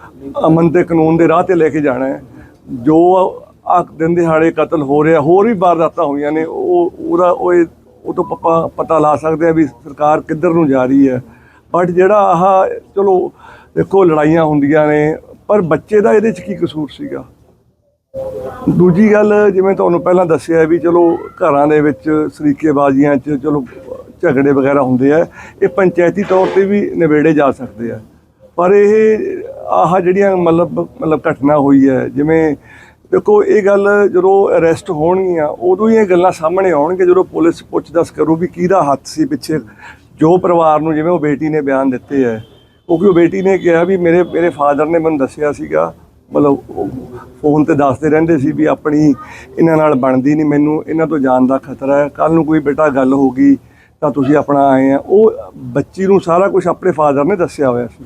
ਅਮਨ ਤੇ ਕਾਨੂੰਨ ਦੇ ਰਾਹ ਤੇ ਲੈ ਕੇ ਜਾਣਾ ਹੈ। ਜੋ ਆ ਦਿਨ ਦਿਹਾੜੇ ਕਤਲ ਹੋ ਰਿਹਾ, ਹੋਰ ਵੀ ਵਾਰਦਾਤਾਂ ਹੋਈਆਂ ਨੇ, ਉਹ, ਉਹਦਾ, ਉਹ ਇਹ- ਉਹ ਤੋਂ ਪਤਾ ਲਾ ਸਕਦੇ ਆ ਵੀ ਸਰਕਾਰ ਕਿੱਧਰ ਨੂੰ ਜਾ ਰਹੀ ਹੈ। ਬਟ ਜਿਹੜਾ ਆਹ, ਚਲੋ, ਦੇਖੋ, ਲੜਾਈਆਂ ਹੁੰਦੀਆਂ ਨੇ, ਪਰ ਬੱਚੇ ਦਾ ਇਹਦੇ 'ਚ ਕੀ ਕਸੂਰ ਸੀਗਾ? ਦੂਜੀ ਗੱਲ, ਜਿਵੇਂ ਤੁਹਾਨੂੰ ਪਹਿਲਾਂ ਦੱਸਿਆ ਵੀ, ਚਲੋ, ਘਰਾਂ ਦੇ ਵਿੱਚ ਸਰੀਕੇਬਾਜ਼ੀਆਂ 'ਚ, ਚਲੋ, ਝਗੜੇ ਵਗੈਰਾ ਹੁੰਦੇ ਆ, ਇਹ ਪੰਚਾਇਤੀ ਤੌਰ ਤੇ ਵੀ ਨਿਬੇੜੇ ਜਾ ਸਕਦੇ ਆ। ਪਰ ਇਹ ਆਹ ਜਿਹੜੀਆਂ ਮਤਲਬ ਮਤਲਬ ਘਟਨਾ ਹੋਈ ਹੈ, ਜਿਵੇਂ, ਦੇਖੋ, ਇਹ ਗੱਲ ਜਦੋਂ ਅਰੈਸਟ ਹੋਣਗੀਆਂ, ਉਦੋਂ ਹੀ ਇਹ ਗੱਲਾਂ ਸਾਹਮਣੇ ਆਉਣਗੇ ਜਦੋਂ ਪੁਲਿਸ ਪੁੱਛ ਦੱਸ ਕਰੂ ਵੀ ਕਿਹਦਾ ਹੱਥ ਸੀ ਪਿੱਛੇ ਜੋ ਪਰਿਵਾਰ ਨੂੰ ਜਿਵੇਂ ਉਹ ਬੇਟੀ ਨੇ ਬਿਆਨ ਦਿੱਤੇ ਹੈ, ਕਿਉਂਕਿ ਉਹ ਬੇਟੀ ਨੇ ਕਿਹਾ ਵੀ ਮੇਰੇ ਮੇਰੇ ਫਾਦਰ ਨੇ ਮੈਨੂੰ ਦੱਸਿਆ ਸੀਗਾ, ਮਤਲਬ ਉਹ ਫੋਨ ਤੇ ਦੱਸਦੇ ਰਹਿੰਦੇ ਸੀ ਵੀ ਆਪਣੀ ਇਹਨਾਂ ਨਾਲ ਬਣਦੀ ਨਹੀਂ ਮੈਨੂੰ, ਇਹਨਾਂ ਤੋਂ ਜਾਨ ਦਾ ਖਤਰਾ ਹੈ ਕੱਲ ਨੂੰ ਕੋਈ ਬੇਟਾ ਗੱਲ ਹੋ ਗਈ ਤਾਂ ਤੁਸੀਂ ਆਪਣਾ ਆਏ ਆ। ਉਹ ਬੱਚੀ ਨੂੰ ਸਾਰਾ ਕੁਝ ਆਪਣੇ ਫਾਦਰ ਨੇ ਦੱਸਿਆ ਹੋਇਆ ਸੀ।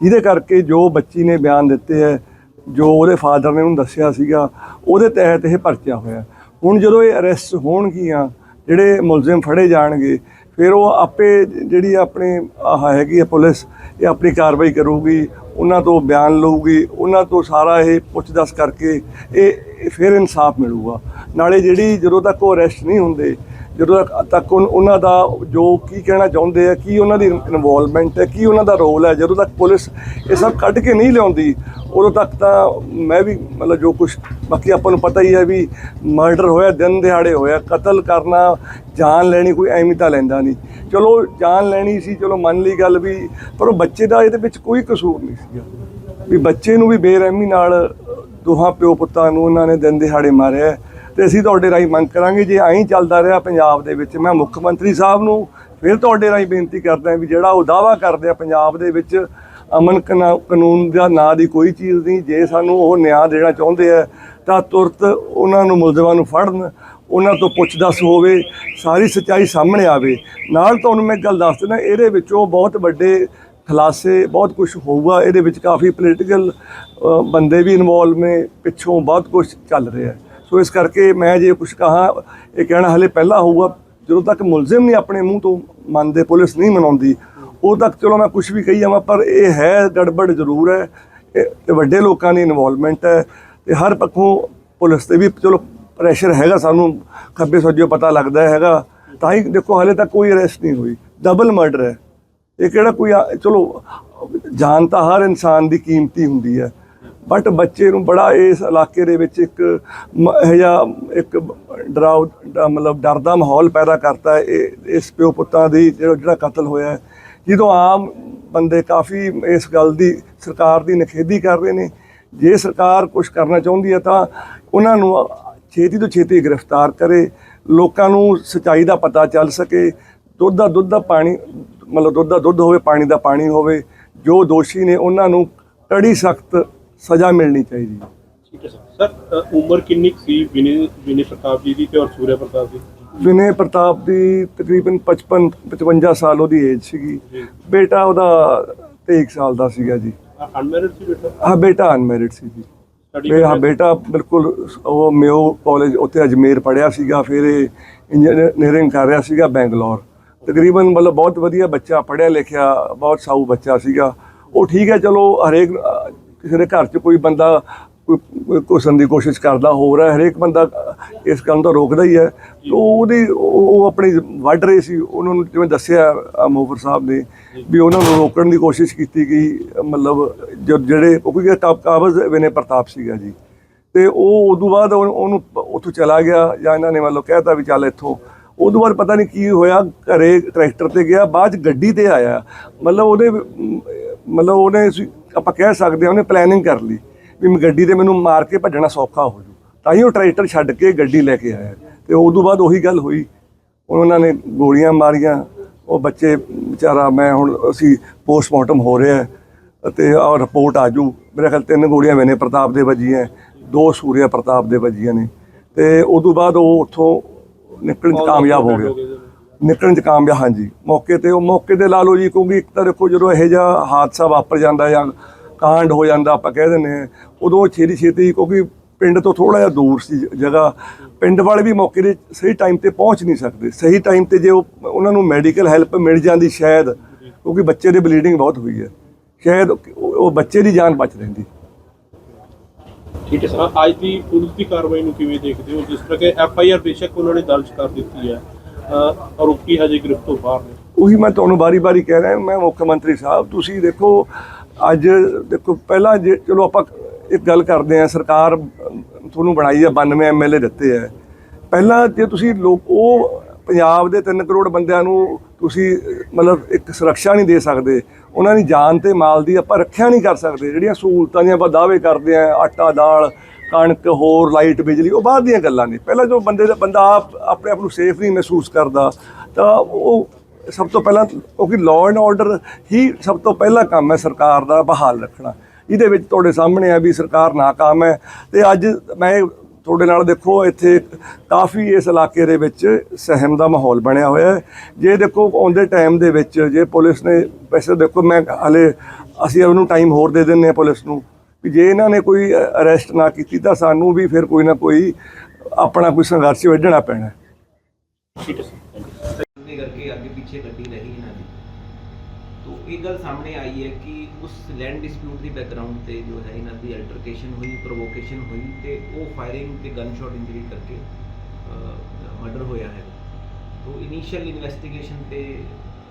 ਜਿਹਦੇ ਕਰਕੇ ਜੋ ਬੱਚੀ ਨੇ ਬਿਆਨ ਦਿੱਤੇ ਹੈ, ਜੋ ਉਹਦੇ ਫਾਦਰ ਨੇ ਉਹਨੂੰ ਦੱਸਿਆ ਸੀਗਾ, ਉਹਦੇ ਤਹਿਤ ਇਹ ਪਰਚਾ ਹੋਇਆ। ਹੁਣ ਜਦੋਂ ਇਹ ਅਰੈਸਟ ਹੋਣਗੀਆਂ, ਜਿਹੜੇ ਮੁਲਜ਼ਮ ਫੜੇ ਜਾਣਗੇ ਫਿਰ ਉਹ ਆਪੇ ਜਿਹੜੀ ਆਪਣੇ ਆਹ ਹੈਗੀ ਆ ਪੁਲਿਸ, ਇਹ ਆਪਣੀ ਕਾਰਵਾਈ ਕਰੂਗੀ, ਉਹਨਾਂ ਤੋਂ ਬਿਆਨ ਲਊਗੀ, ਉਹਨਾਂ ਤੋਂ ਸਾਰਾ ਇਹ ਪੁੱਛਦਛ ਕਰਕੇ ਇਹ ਇਹ ਫਿਰ ਇਨਸਾਫ ਮਿਲੂਗਾ। ਨਾਲੇ ਜਿਹੜੀ ਜਦੋਂ ਤੱਕ ਉਹ ਅਰੈਸਟ ਨਹੀਂ ਹੁੰਦੇ ਜਦੋਂ ਤੱਕ- ਤੱਕ ਉਨ- ਉਹਨਾਂ ਦਾ ਜੋ ਕੀ ਕਹਿਣਾ ਚਾਹੁੰਦੇ ਆ, ਕੀ ਉਹਨਾਂ ਦੀ ਇਨਵੋਲਵਮੈਂਟ ਹੈ, ਕੀ ਉਹਨਾਂ ਦਾ ਰੋਲ ਹੈ, ਜਦੋਂ ਤੱਕ ਪੁਲਿਸ ਇਹ ਸਭ ਕੱਢ ਕੇ ਨਹੀਂ ਲਿਆਉਂਦੀ, ਉਦੋਂ ਤੱਕ ਤਾਂ ਮੈਂ ਵੀ ਮਤਲਬ ਜੋ ਕੁਝ ਬਾਕੀ ਆਪਾਂ ਨੂੰ ਪਤਾ ਹੀ ਹੈ ਵੀ ਮਰਡਰ ਹੋਇਆ, ਦਿਨ ਦਿਹਾੜੇ ਹੋਇਆ, ਕਤਲ ਕਰਨਾ, ਜਾਨ ਲੈਣੀ ਕੋਈ ਐਵੇਂ ਤਾਂ ਲੈਂਦਾ ਨਹੀਂ। ਚਲੋ ਜਾਨ ਲੈਣੀ ਸੀ, ਚਲੋ ਮੰਨ ਲਈ ਗੱਲ ਵੀ, ਪਰ ਉਹ ਬੱਚੇ ਦਾ ਇਹਦੇ ਵਿੱਚ ਕੋਈ ਕਸੂਰ ਨਹੀਂ ਸੀਗਾ। ਵੀ ਬੱਚੇ ਨੂੰ ਵੀ ਬੇਰਹਿਮੀ ਨਾਲ, ਦੋਹਾਂ ਪਿਓ ਪੁੱਤਾਂ ਨੂੰ ਉਹਨਾਂ ਨੇ ਦਿਨ ਦਿਹਾੜੇ ਮਾਰਿਆ ਤੇ ਅਸੀਂ ਤੁਹਾਡੇ ਰਾਹੀਂ ਮੰਗ ਕਰਾਂਗੇ ਜੇ ਐਂ ਚੱਲਦਾ ਰਿਹਾ ਪੰਜਾਬ ਦੇ ਵਿੱਚ, ਮੈਂ ਮੁੱਖ ਮੰਤਰੀ ਸਾਹਿਬ ਨੂੰ ਫਿਰ ਤੁਹਾਡੇ ਰਾਹੀਂ ਬੇਨਤੀ ਕਰਦਾ ਵੀ ਜਿਹੜਾ ਉਹ ਦਾਵਾ ਕਰਦੇ ਆ ਪੰਜਾਬ ਦੇ ਵਿੱਚ ਅਮਨ ਕਨਾ- ਕਾਨੂੰਨ ਦਾ ਨਾਂ ਦੀ ਕੋਈ ਚੀਜ਼ ਨਹੀਂ, ਜੇ ਸਾਨੂੰ ਉਹ ਨਿਆਂ ਦੇਣਾ ਚਾਹੁੰਦੇ ਆ, ਤਾਂ ਤੁਰਤ ਉਹਨਾਂ ਨੂੰ ਮੁਲਜ਼ਮਾਂ ਨੂੰ ਫੜਨ, ਉਹਨਾਂ ਤੋਂ ਪੁੱਛਦਛ ਹੋਵੇ, ਸਾਰੀ ਸੱਚਾਈ ਸਾਹਮਣੇ ਆਵੇ ਨਾਲ ਤੁਹਾਨੂੰ ਮੈਂ ਇੱਕ ਗੱਲ ਦੱਸ ਦਿੰਦਾ, ਇਹਦੇ ਵਿੱਚੋਂ ਬਹੁਤ ਵੱਡੇ ਖਲਾਸੇ, ਬਹੁਤ ਕੁਝ ਹੋਊਗਾ, ਇਹਦੇ ਵਿੱਚ ਕਾਫੀ ਪੋਲੀਟੀਕਲ ਬੰਦੇ ਵੀ ਇਨਵੋਲਵ ਨੇ, ਪਿੱਛੋਂ ਬਹੁਤ ਕੁਝ ਚੱਲ ਰਿਹਾ ਹੈ। ਸੋ ਇਸ ਕਰਕੇ ਮੈਂ ਜੇ ਕੁਝ ਕਹਾ, ਇਹ ਕਹਿਣਾ ਹਲੇ ਪਹਿਲਾਂ ਹੋਊਗਾ, ਜਦੋਂ ਤੱਕ ਮੁਲਜ਼ਮ ਨਹੀਂ ਆਪਣੇ ਮੂੰਹ ਤੋਂ ਮੰਨਦੇ, ਪੁਲਿਸ ਨਹੀਂ ਮਨਾਉਂਦੀ, ਉਦੋਂ ਤੱਕ ਚਲੋ ਮੈਂ ਕੁਝ ਵੀ ਕਹੀ ਜਾਵਾਂ, ਪਰ ਇਹ ਹੈ, ਗੜਬੜ ਜ਼ਰੂਰ ਹੈ, ਇਹ ਤੇ ਵੱਡੇ ਲੋਕਾਂ ਦੀ ਇਨਵੋਲਵਮੈਂਟ ਹੈ, ਤੇ ਹਰ ਪੱਖੋਂ ਪੁਲਿਸ ਤੇ ਵੀ ਚਲੋ ਪ੍ਰੈਸ਼ਰ ਹੈਗਾ ਸਾਨੂੰ, ਖੱਬੇ ਸੱਜੇ ਪਤਾ ਲੱਗਦਾ ਹੈਗਾ, ਤਾਂ ਹੀ ਦੇਖੋ ਹਲੇ ਤੱਕ ਕੋਈ ਅਰੈਸਟ ਨਹੀਂ ਹੋਈ ਡਬਲ ਮਰਡਰ ਹੈ, ਇਹ ਕਿਹੜਾ ਕੋਈ ਆ- ਚਲੋ ਜਾਨ ਤਾਂ ਹਰ ਇਨਸਾਨ ਦੀ ਕੀਮਤੀ ਹੁੰਦੀ ਹੈ ਬਟ ਬੱਚੇ ਨੂੰ ਬੜਾ ਇਸ ਇਲਾਕੇ ਦੇ ਵਿੱਚ ਇੱਕ ਮ- ਜਿਹਾ ਇੱਕ ਡਰਾਉ ਦਾ ਮਤਲਬ ਡਰ ਦਾ ਮਾਹੌਲ ਪੈਦਾ ਕਰਤਾ ਹੈ। ਇਹ, ਇਸ ਪਿਓ ਪੁੱਤਾਂ ਦੀ ਜਿਹੜਾ ਜਿਹੜਾ ਕਤਲ ਹੋਇਆ ਜਦੋਂ ਆਮ ਬੰਦੇ ਕਾਫੀ ਇਸ ਗੱਲ ਦੀ, ਸਰਕਾਰ ਦੀ ਨਖੇਦੀ ਕਰ ਰਹੇ ਨੇ, ਜੇ ਸਰਕਾਰ ਕੁਝ ਕਰਨਾ ਚਾਹੁੰਦੀ ਹੈ ਤਾਂ ਉਹਨਾਂ ਨੂੰ ਛੇਤੀ ਤੋਂ ਛੇਤੀ ਗ੍ਰਿਫਤਾਰ ਕਰੇ, ਲੋਕਾਂ ਨੂੰ ਸਚਾਈ ਦਾ ਪਤਾ ਚੱਲ ਸਕੇ, ਦੁੱਧ ਦਾ ਦੁੱਧ ਦਾ ਪਾਣੀ, ਮਤਲਬ ਦੁੱਧ ਦਾ ਦੁੱਧ ਹੋਵੇ, ਪਾਣੀ ਦਾ ਪਾਣੀ ਹੋਵੇ, ਜੋ ਦੋਸ਼ੀ ਨੇ ਉਹਨਾਂ ਨੂੰ ਕੜੀ ਸਖਤ ਸਜ਼ਾ ਮਿਲਣੀ ਚਾਹੀਦੀ ਹੈ। ਠੀਕ ਹੈ ਸਰ। ਉਮਰ ਕਿੰਨੀ ਸੀ ਵਿਨੇ ਵਿਨੇ ਪ੍ਰਤਾਪ ਜੀ ਦੀ ਤੇ ਔਰ ਸੂਰਿਆ ਪ੍ਰਤਾਪ ਦੀ ਵਿਨੇ ਪ੍ਰਤਾਪ ਦੀ ਤਕਰੀਬਨ 55 55 ਸਾਲ ਉਹਦੀ ਏਜ ਸੀਗੀ। ਬੇਟਾ ਉਹਦਾ 23 ਸਾਲ ਦਾ ਸੀਗਾ ਜੀ। ਅਨਮੈਰਿਡ ਸੀ ਬੇਟਾ? ਹਾਂ ਬੇਟਾ ਅਨਮੈਰਿਡ ਸੀ ਜੀ। ਬੇ ਹਾਂ ਬੇਟਾ ਬਿਲਕੁਲ ਉਹ ਮਿਓ ਕਾਲਜ ਉੱਥੇ ਅਜਮੇਰ ਪੜਿਆ ਸੀਗਾ ਫਿਰ ਇਹ ਇੰਜੀਨੀਅਰਿੰਗ ਕਰ ਰਿਹਾ ਸੀਗਾ ਬੈਂਗਲੌਰ। ਤਕਰੀਬਨ ਮਤਲਬ ਬਹੁਤ ਵਧੀਆ ਬੱਚਾ ਪੜਿਆ ਲਿਖਿਆ ਬਹੁਤ ਸਾਊ ਬੱਚਾ ਸੀਗਾ। ਉਹ ਠੀਕ ਹੈ ਚਲੋ ਹਰੇਕ ਕਿਸੇ ਦੇ ਘਰ 'ਚ ਕੋਈ ਬੰਦਾ ਕੋਈ ਘੁਸਣ ਦੀ ਕੋਸ਼ਿਸ਼ ਕਰਦਾ ਹੋ ਰਿਹਾ, ਹਰੇਕ ਬੰਦਾ ਇਸ ਕੰਮ ਤੋਂ ਰੋਕਦਾ ਹੀ ਹੈ। ਤੇ ਉਹਦੀ ਉਹ ਉਹ ਆਪਣੀ ਵੱਢ ਰਹੇ ਸੀ, ਉਹਨਾਂ ਨੂੰ ਜਿਵੇਂ ਦੱਸਿਆ ਮੋਫਰ ਸਾਹਿਬ ਨੇ ਵੀ ਉਹਨਾਂ ਨੂੰ ਰੋਕਣ ਦੀ ਕੋਸ਼ਿਸ਼ ਕੀਤੀ ਗਈ, ਮਤਲਬ ਜੋ ਜਿਹੜੇ ਕਿਉਂਕਿ ਕਾਬ- ਕਾਬਜ਼ ਵਿਨੇ ਪ੍ਰਤਾਪ ਸੀਗਾ ਜੀ। ਤੇ ਉਹ ਉਦੋਂ ਬਾਅਦ ਉਹ- ਉਹਨੂੰ ਉੱਥੋਂ ਚਲਾ ਗਿਆ ਜਾਂ ਇਹਨਾਂ ਨੇ ਮਤਲਬ ਕਹਿਤਾ ਵੀ ਚੱਲ ਇੱਥੋਂ। ਉਦੋਂ ਬਾਅਦ ਪਤਾ ਨਹੀਂ ਕੀ ਹੋਇਆ, ਘਰੇ ਟਰੈਕਟਰ ਤੇ ਗਿਆ, ਬਾਅਦ 'ਚ ਗੱਡੀ ਤੇ ਆਇਆ। ਮਤਲਬ ਉਹਦੇ, ਮਤਲਬ ਉਹਨੇ ਆਪਾਂ ਕਹਿ ਸਕਦੇ ਹਾਂ ਉਹਨੇ ਪਲੈਨਿੰਗ ਕਰ ਲਈ ਵੀ ਮੈਂ ਗੱਡੀ ਤੇ ਮੈਨੂੰ ਮਾਰ ਕੇ ਭੱਜਣਾ ਸੌਖਾ ਹੋ ਜੂ ਤਾਂ ਹੀ ਉਹ ਟਰੈਕਟਰ ਛੱਡ ਕੇ ਗੱਡੀ ਲੈ ਕੇ ਆਇਆ। ਤੇ ਉਦੋਂ ਬਾਅਦ ਉਹੀ ਗੱਲ ਹੋਈ। ਉਹਨਾਂ ਨੇ ਗੋਲੀਆਂ ਮਾਰੀਆਂ। ਉਹ ਬੱਚੇ ਵਿਚਾਰਾ ਮੈਂ ਹੁਣ ਅਸੀਂ ਪੋਸਟਮਾਰਟਮ ਹੋ ਰਿਹਾ ਅਤੇ ਆ ਰਿਪੋਰਟ ਆਜੂ ਮੇਰੇ ਖਿਆਲ ਤਿੰਨ ਗੋਲੀਆਂ ਮੈਨੇ ਪ੍ਰਤਾਪ ਦੇ ਵੱਜੀਆਂ। ਦੋ ਸੂਰਿਆ ਪ੍ਰਤਾਪ ਦੇ ਵੱਜੀਆਂ ਨੇ। ਤੇ ਉਸ ਤੋਂ ਬਾਅਦ ਉਹ ਉੱਥੋਂ ਨਿਕਲਣ ਕਾਮਯਾਬ ਹੋ ਗਿਆ। ਨਿਕਲਣ 'ਚ ਕਾਮਯਾਬ, ਹਾਂਜੀ। ਮੌਕੇ ਤੇ ਉਹ ਮੌਕੇ ਤੇ ਲਾ ਲਓ ਜੀ, ਕਿਉਂਕਿ ਇੱਕ ਤਾਂ ਦੇਖੋ ਜਦੋਂ ਇਹੋ ਜਿਹਾ ਹਾਦਸਾ ਵਾਪਰ ਜਾਂਦਾ ਜਾਂ ਕਾਂਡ ਹੋ ਜਾਂਦਾ, ਆਪਾਂ ਕਹਿ ਦਿੰਦੇ ਹਾਂ, ਉਦੋਂ ਛੇਤੀ ਛੇਤੀ ਕਿਉਂਕਿ ਪਿੰਡ ਤੋਂ ਥੋੜਾ ਜਿਹਾ ਦੂਰ ਸੀ ਜਗ੍ਹਾ, ਪਿੰਡ ਵਾਲੇ ਵੀ ਮੌਕੇ 'ਤੇ ਸਹੀ ਟਾਈਮ ਤੇ ਪਹੁੰਚ ਨਹੀਂ ਸਕਦੇ। ਸਹੀ ਟਾਈਮ ਤੇ ਜੇ ਉਹਨਾਂ ਨੂੰ ਮੈਡੀਕਲ ਹੈਲਪ ਮਿਲ ਜਾਂਦੀ ਸ਼ਾਇਦ, ਕਿਉਂਕਿ ਬੱਚੇ ਦੇ ਬਲੀਡਿੰਗ ਬਹੁਤ ਹੋਈ ਹੈ। ਸ਼ਾਇਦ ਉਹ ਬੱਚੇ ਦੀ ਜਾਨ ਬਚ ਰਹਿੰਦੀ ਠੀਕ ਹੈ ਸਰ, ਅੱਜ ਦੀ ਪੁਲਿਸ ਦੀ ਕਾਰਵਾਈ ਨੂੰ ਕਿਵੇਂ ਦੇਖਦੇ ਹੋ? ਜਿਸ ਤਰ੍ਹਾਂ ਕਿ ਐਫ ਆਈ ਆਰ ਬੇਸ਼ੱਕ ਉਹਨਾਂ ਨੇ ਦਰਜ ਕਰ ਦਿੱਤੀ ਹੈ। ਆਰੋਪੀ ਹਜੇ ਗ੍ਰਿਫਤ ਤੋਂ ਬਾਹਰ ਨੇ ਉਹੀ ਮੈਂ ਤੁਹਾਨੂੰ ਬਾਰੀ-ਬਾਰੀ ਕਹਿ ਰਿਹਾ, ਮੈਂ ਮੁੱਖ ਮੰਤਰੀ ਸਾਹਿਬ, ਤੁਸੀਂ ਦੇਖੋ, ਅੱਜ ਦੇਖੋ, ਪਹਿਲਾਂ ਜੇ, ਚਲੋ ਆਪਾਂ ਇੱਕ ਗੱਲ ਕਰਦੇ ਆ ਸਰਕਾਰ ਤੁਹਾਨੂੰ ਬਣਾਈ ਹੈ 92 ਐਮਐਲਏ ਦਿੱਤੇ ਆ ਪਹਿਲਾਂ ਜੇ ਤੁਸੀਂ ਲੋਕ, ਉਹ ਪੰਜਾਬ ਦੇ 3 ਕਰੋੜ ਬੰਦਿਆਂ ਨੂੰ ਤੁਸੀਂ, ਮਤਲਬ ਇੱਕ ਸੁਰੱਖਿਆ ਨਹੀਂ ਦੇ ਸਕਦੇ, ਉਹਨਾਂ ਦੀ ਜਾਨ ਤੇ ਮਾਲ ਦੀ ਆਪਾਂ ਰੱਖਿਆ ਨਹੀਂ ਕਰ ਸਕਦੇ, ਜਿਹੜੀਆਂ ਸਹੂਲਤਾਂ ਦੀਆਂ ਆਪਾਂ ਦਾਅਵੇ ਕਰਦੇ ਆ ਆਟਾ, ਦਾਲ ਕਣਕ, ਹੋਰ ਲਾਈਟ, ਬਿਜਲੀ, ਉਹ ਬਾਅਦ ਦੀਆਂ ਗੱਲਾਂ ਨੇ। ਪਹਿਲਾਂ ਜੋ ਬੰਦੇ ਦਾ ਬੰਦਾ ਆਪ ਆਪਣੇ ਆਪ ਨੂੰ ਸੇਫ ਨਹੀਂ ਮਹਿਸੂਸ ਕਰਦਾ, ਤਾਂ ਉਹ ਸਭ ਤੋਂ ਪਹਿਲਾਂ ਕਿਉਂਕਿ ਲਾਅ ਐਂਡ ਆਰਡਰ ਹੀ ਸਭ ਤੋਂ ਪਹਿਲਾ ਕੰਮ ਹੈ ਸਰਕਾਰ ਦਾ ਬਹਾਲ ਰੱਖਣਾ। ਇਹਦੇ ਵਿੱਚ ਤੁਹਾਡੇ ਸਾਹਮਣੇ ਆ ਵੀ ਸਰਕਾਰ ਨਾਕਾਮ ਹੈ। ਤੇ ਅੱਜ ਮੈਂ ਤੁਹਾਡੇ ਨਾਲ ਦੇਖੋ, ਇੱਥੇ ਕਾਫੀ ਇਸ ਇਲਾਕੇ ਦੇ ਵਿੱਚ ਸਹਿਮ ਦਾ ਮਾਹੌਲ ਬਣਿਆ ਹੋਇਆ ਹੈ। ਜੇ ਦੇਖੋ, ਆਉਂਦੇ ਟਾਈਮ ਦੇ ਵਿੱਚ ਜੇ ਪੁਲਿਸ ਨੇ ਵੈਸੇ ਦੇਖੋ, ਮੈਂ ਹਲੇ ਅਸੀਂ ਉਹਨੂੰ ਟਾਈਮ ਹੋਰ ਦੇ ਦਿੰਦੇ ਹਾਂ ਪੁਲਿਸ ਨੂੰ। ਵੀ ਜੇ ਇਹਨਾਂ ਨੇ ਕੋਈ ਅਰੈਸਟ ਨਾ ਕੀਤੀ ਤਾਂ ਸਾਨੂੰ ਵੀ ਫਿਰ ਕੋਈ ਨਾ ਕੋਈ ਆਪਣਾ ਕੋਈ ਸੰਘਰਸ਼ ਵਿੱਢਣਾ ਪੈਣਾ। ਹੈ। ਠੀਕ ਹੈ ਸਰ ਥੈਂਕ ਯੂ ਦੇ ਕਰਕੇ ਅੱਗੇ ਪਿੱਛੇ ਗੱਡੀ ਰਹੀ ਇਹਨਾਂ ਦੀ। ਤੋ ਇਹ ਗੱਲ ਸਾਹਮਣੇ ਆਈ ਹੈ ਕਿ ਉਸ ਲੈਂਡ ਡਿਸਪਿਊਟ ਦੀ ਬੈਕਗ੍ਰਾਉਂਡ ਤੇ ਜੋ ਹੈ ਇਹਨਾਂ ਦੀ ਅਲਟਰਕੇਸ਼ਨ ਹੋਈ ਪ੍ਰੋਵੋਕੇਸ਼ਨ ਹੋਈ ਤੇ ਉਹ ਫਾਇਰਿੰਗ ਤੇ ਗਨ ਸ਼ਾਟ ਇੰਜਰੀ ਕਰਕੇ ਮਰਡਰ ਹੋਇਆ ਹੈ। ਤੋ ਇਨੀਸ਼ੀਅਲ ਇਨਵੈਸਟੀਗੇਸ਼ਨ ਤੇ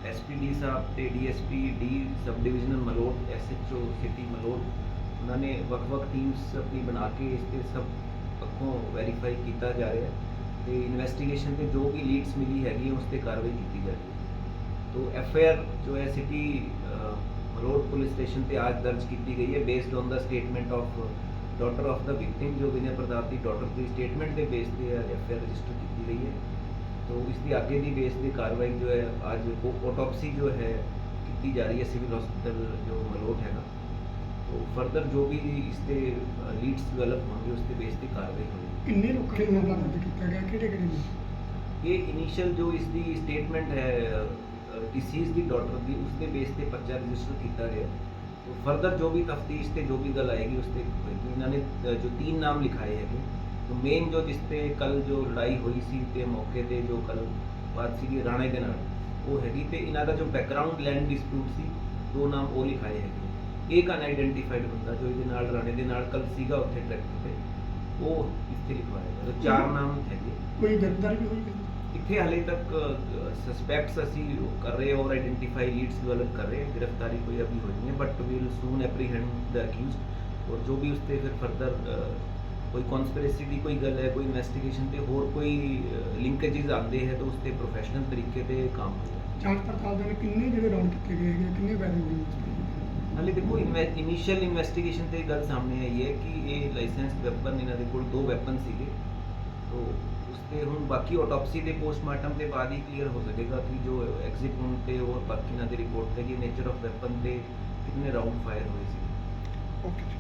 ਐਸਪੀਡੀ ਸਾਹਿਬ ਤੇ DSP D sub divisional Malout SHO city Malout ਉਹਨਾਂ ਨੇ ਵੱਖ-ਵੱਖ ਟੀਮਸ ਆਪਣੀ ਬਣਾ ਕੇ ਇਸ ਤੇ ਸਭ ਪੱਖੋਂ ਵੈਰੀਫਾਈ ਕੀਤਾ ਜਾ ਰਿਹਾ ਹੈ ਤੇ ਇਨਵੈਸਟੀਗੇਸ਼ਨ ਤੇ ਜੋ ਵੀ ਲੀਡਸ ਮਿਲੀ ਹੈਗੀ ਹੈ, ਉਸ ਤੇ ਕਾਰਵਾਈ ਕੀਤੀ ਜਾ ਰਹੀ ਹੈ ਤੋ ਐਫਆਈਆਰ ਜੋ ਹੈ ਸਿਟੀ ਮਲੋਟ ਪੁਲਿਸ ਸਟੇਸ਼ਨ ਤੇ ਅੱਜ ਦਰਜ ਕੀਤੀ ਗਈ ਹੈ ਬੇਸਡ ਔਨ ਦਾ ਸਟੇਟਮੈਂਟ ਆਫ ਡਾਟਰ ਆਫ ਦਾ ਵਿਕਟਿਮ ਜੋ ਵਿਨੈ ਪ੍ਰਤਾਪ ਦੀ ਡਾਟਰ ਦੀ ਸਟੇਟਮੈਂਟ ਦੇ ਬੇਸ ਤੇ ਐਫਆਈਆਰ ਰਜਿਸਟਰ ਕੀਤੀ ਗਈ ਹੈ ਤੋ ਇਸ ਦੀ ਅੱਗੇ ਦੀ ਬੇਸ ਦੀ ਕਾਰਵਾਈ ਜੋ ਹੈ ਅੱਜ ਆਟੋਪਸੀ ਜੋ ਹੈ ਕੀਤੀ ਜਾ ਰਹੀ ਹੈ ਸਿਵਲ ਹਸਪੀਟਲ ਜੋ ਮਲੋਟ ਹੈਗਾ ਤੋ ਫਰਦਰ ਜੋ ਵੀ ਇਸ ਤੇ ਲੀਡਸ ਡਿਵੈਲਪ ਹੋਣਗੇ ਉਸ ਤੇ ਬੇਸ ਤੇ ਕਾਰਵਾਈ ਹੋਵੇਗੀ ਕਿੰਨੇ ਲੋਕਾਂ ਨੂੰ ਮਾਮਲਾ ਦਰਜ ਕੀਤਾ ਗਿਆ ਕਿਹੜੇ ਕਿਹੜੇ ਨੇ ਇਹ ਇਨੀਸ਼ੀਅਲ ਜੋ ਇਸ ਦੀ ਸਟੇਟਮੈਂਟ ਹੈ ਡਿਸੀਜ਼ ਦੀ ਡਾਟਰ ਦੀ ਉਸ ਦੇ ਬੇਸ ਤੇ ਪਰਚਾ ਰਜਿਸਟਰ ਕੀਤਾ ਗਿਆ तो ਫਰਦਰ ਜੋ ਵੀ ਤਫਤੀਸ਼ ਤੇ ਜੋ ਵੀ ਗੱਲ ਆਏਗੀ ਉਸ ਤੇ ਹੋਏਗੀ ਇਹਨਾਂ ਨੇ ਅ, ਜੋ ਤਿੰਨ ਨਾਮ ਲਿਖਾਏ ਹੈਗੇ तो ਮੇਨ ਜੋ ਜਿਸ ਤੇ ਕੱਲ ਜੋ ਲੜਾਈ ਹੋਈ ਸੀ ਤੇ ਮੌਕੇ ਤੇ ਜੋ ਕੱਲ ਬਾਤ ਸੀਗੀ ਰਾਣੇ ਦੇ ਨਾਲ ਉਹ ਹੈਗੀ ਤੇ ਇਹਨਾਂ ਦਾ ਜੋ ਬੈਕਗ੍ਰਾਉਂਡ ਲੈਂਡ ਡਿਸਪਿਊਟ ਸੀ ਦੋ ਨਾਮ ਉਹ ਲਿਖਾਏ ਹੈਗੇ ਇੱਕ ਅਨਆਇਡੈਂਟੀਫਾਈਡ ਬੰਦਾ ਜੋ ਇਹਦੇ ਨਾਲ ਰਾਣੇ ਦੇ ਨਾਲ ਕੱਲ ਸੀਗਾ ਉੱਥੇ ਟਰੈਕਟਰ ਤੇ ਉਹ ਇੱਥੇ ਲਿਖਵਾਇਆ ਤਾਂ ਚਾਰ ਨਾਮ ਹੈਗੇ। ਕੋਈ ਗ੍ਰਿਫਤਾਰੀ ਵੀ ਹੋਈ ਹੈ ਇੱਥੇ ਹਾਲੇ ਤੱਕ ਸਸਪੈਕਟਸ ਅਸੀਂ ਉਹ ਕਰ ਰਹੇ ਹਾਂ ਔਰ ਆਇਡੈਂਟੀਫਾਈ ਲੀਡਸ ਡਿਵੈਲਪ ਕਰ ਰਹੇ ਹਾਂ। ਗ੍ਰਿਫਤਾਰੀ ਕੋਈ ਅਭੀ ਹੋਈ ਨਹੀਂ but will soon apprehend the accused ਔਰ ਜੋ ਵੀ ਉਸ ਤੇ ਫਿਰ ਫਰਦਰ ਕੋਈ ਕਨਸਪੀਰੇਸੀ ਦੀ ਕੋਈ ਗੱਲ ਹੈ ਕੋਈ ਇਨਵੈਸਟੀਗੇਸ਼ਨ ਤੇ ਹੋਰ ਕੋਈ ਲਿੰਕੇजेस ਆਉਂਦੇ ਹੈ ਤਾਂ ਉਸ ਤੇ ਪ੍ਰੋਫੈਸ਼ਨਲ ਤਰੀਕੇ ਤੇ ਕੰਮ ਹੋਏਗਾ। ਜਾਂਚ ਪੜਤਾਲ ਦੇ ਵਿੱਚ ਕਿੰਨੇ ਜਿਹੜੇ ਰੌਂਡ ਕੀਤੇ ਗਏ ਹੈਗੇ ਕਿੰਨੇ ਵੈਰਿੰਗ ਹੋਈ ਹਾਲੇ ਦੇਖੋ ਇਨੀਸ਼ੀਅਲ ਇਨਵੈਸਟੀਗੇਸ਼ਨ ਤੇ ਗੱਲ ਸਾਹਮਣੇ ਆਈ ਹੈ ਕਿ ਇਹ ਲਾਇਸੈਂਸਡ ਵੈਪਨ ਇਹਨਾਂ ਦੇ ਕੋਲ ਦੋ ਵੈਪਨ ਸੀਗੇ। ਤੋ ਉਸ ਤੇ ਹੁਣ ਬਾਕੀ ਆਟੋਪਸੀ ਦੇ ਪੋਸਟਮਾਰਟਮ ਦੇ ਬਾਅਦ ਹੀ ਕਲੀਅਰ ਹੋ ਸਕੇਗਾ ਕਿ ਜੋ ਐਗਜ਼ਿਟ ਹੋਣ ਤੇ ਔਰ ਬਾਕੀ ਇਹਨਾਂ ਦੀ ਰਿਪੋਰਟ ਤੇ ਕਿ ਨੇਚਰ ਆਫ ਵੈਪਨ ਦੇ ਕਿੰਨੇ ਰਾਉਂਡ ਫਾਇਰ ਹੋਏ ਸੀ ਓਕੇ